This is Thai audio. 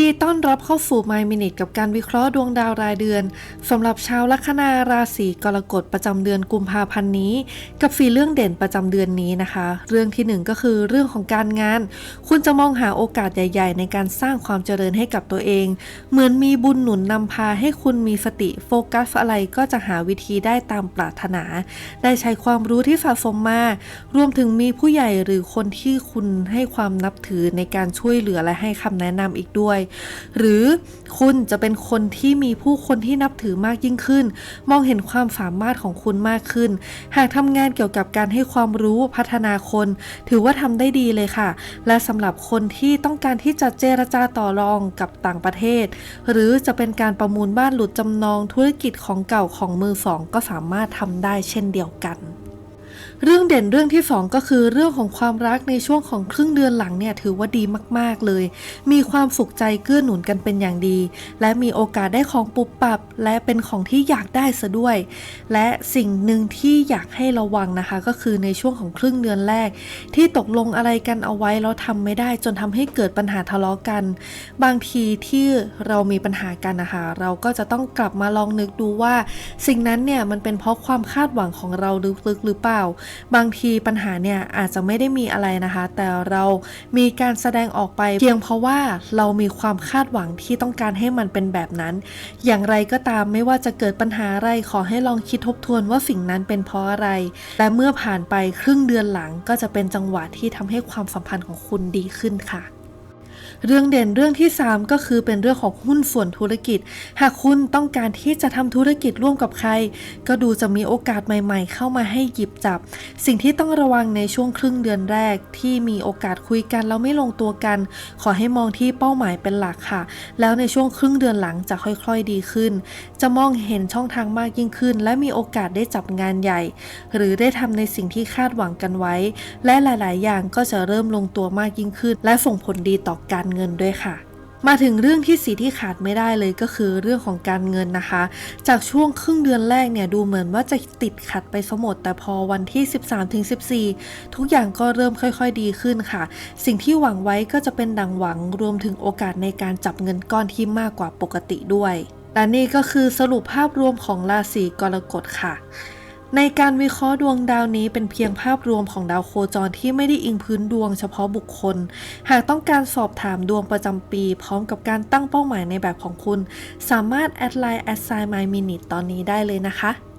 ดีต้อนรับเข้าสู่ My Minute กับการวิเคราะห์ดวงดาวรายเดือนสำหรับชาวลัคนาราศีกรกฎประจำเดือนกุมภาพันธ์นี้ กับสีเรื่องเด่นประจำเดือนนี้นะคะ เรื่องที่หนึ่งก็คือเรื่องของการงาน คุณจะมองหาโอกาสใหญ่ ๆ ในการสร้างความเจริญให้กับตัวเอง เหมือนมีบุญหนุนนำพาให้คุณมีสติโฟกัสอะไรก็จะหาวิธีได้ตามปรารถนา ได้ใช้ความรู้ที่สะสมมารวมถึงมีผู้ใหญ่หรือคนที่คุณให้ความนับถือในการช่วยเหลือและให้คำแนะนำอีกด้วยหรือคุณจะเป็นคนที่มีผู้คนที่นับถือมากยิ่งขึ้น มองเห็นความสามารถของคุณมากขึ้น หากทำงานเกี่ยวกับการให้ความรู้พัฒนาคน ถือว่าทำได้ดีเลยค่ะ และสำหรับคนที่ต้องการที่จะเจรจาต่อรองกับต่างประเทศ หรือจะเป็นการประมูลบ้านหลุดจำนองธุรกิจของเก่าของมือสองก็สามารถทำได้เช่นเดียวกัน เรื่องเด่นเรื่องที่ 2 ก็คือเรื่องของความรักในช่วงของครึ่งเดือนหลังเนี่ยถือว่าดีมากๆเลย มีความสุขใจเกื้อหนุนกันเป็นอย่างดี และมีโอกาสได้ของปุบปับ และเป็นของที่อยากได้ซะด้วย และสิ่งหนึ่งที่อยากให้ระวังนะคะ ก็คือในช่วงของครึ่งเดือนแรก ที่ตกลงอะไรกันเอาไว้แล้วทำไม่ได้ จนทำให้เกิดปัญหาทะเลาะกัน บางทีที่เรามีปัญหากันนะคะเราก็จะต้องกลับมาลองนึกดูว่า สิ่งนั้นเนี่ยมันเป็นเพราะความคาดหวังของเราลึกๆหรือเปล่าบางทีปัญหาเนี่ยอาจจะไม่ได้มีอะไรนะคะ แต่เรามีการแสดงออกไป เพียงเพราะว่าเรามีความคาดหวังที่ต้องการให้มันเป็นแบบนั้น อย่างไรก็ตามไม่ว่าจะเกิดปัญหาอะไรขอให้ลองคิดทบทวนว่าสิ่งนั้นเป็นเพราะอะไร และเมื่อผ่านไปครึ่งเดือนหลังก็จะเป็นจังหวะที่ทำให้ความสัมพันธ์ของคุณดีขึ้นค่ะ เรื่องเด่นเรื่องที่ 3 ก็คือเป็นเรื่องของหุ้นส่วนธุรกิจ หากคุณต้องการที่จะทำธุรกิจร่วมกับใคร ก็ดูจะมีโอกาสใหม่ๆ เข้ามาให้หยิบจับ สิ่งที่ต้องระวังในช่วงครึ่งเดือนแรก ที่มีโอกาสคุยกันแล้วไม่ลงตัวกัน ขอให้มองที่เป้าหมายเป็นหลักค่ะ แล้วในช่วงครึ่งเดือนหลังจะค่อยๆดีขึ้น จะมองเห็นช่องทางมากยิ่งขึ้น และมีโอกาสได้จับงานใหญ่ หรือได้ทำในสิ่งที่คาดหวังกันไว้ และหลาย ๆ อย่างก็จะเริ่มลงตัวมากยิ่งขึ้น และส่งผลดีต่อกันารเงินด้วยค่ะมาถึงเรื่องที่สีที่ขาดไม่ได้เลยก็คือเรื่องของการเงินนะคะ จากช่วงครึ่งเดือนแรกเนี่ยดูเหมือนว่าจะติดขัดไปสมดแต่พอวันที่ 13-14 ทุกอย่างก็เริ่มค่อยๆดีขึ้นค่ะ สิ่งที่หวังไว้ก็จะเป็นดังหวังรวมถึงโอกาสในการจับเงินก้อนที่มากกว่าปกติด้วยและนี่ก็คือสรุปภาพรวมของราศีกรกฎค่ะ ในการวิเคราะห์ดวงดาวนี้เป็นเพียงภาพรวมของดาวโคจรที่ไม่ได้อิงพื้นดวงเฉพาะบุคคล หากต้องการสอบถามดวงประจำปี พร้อมกับการตั้งเป้าหมายในแบบของคุณ สามารถแอดไลน์ a s s i g n my minute ตอนนี้ได้เลยนะคะ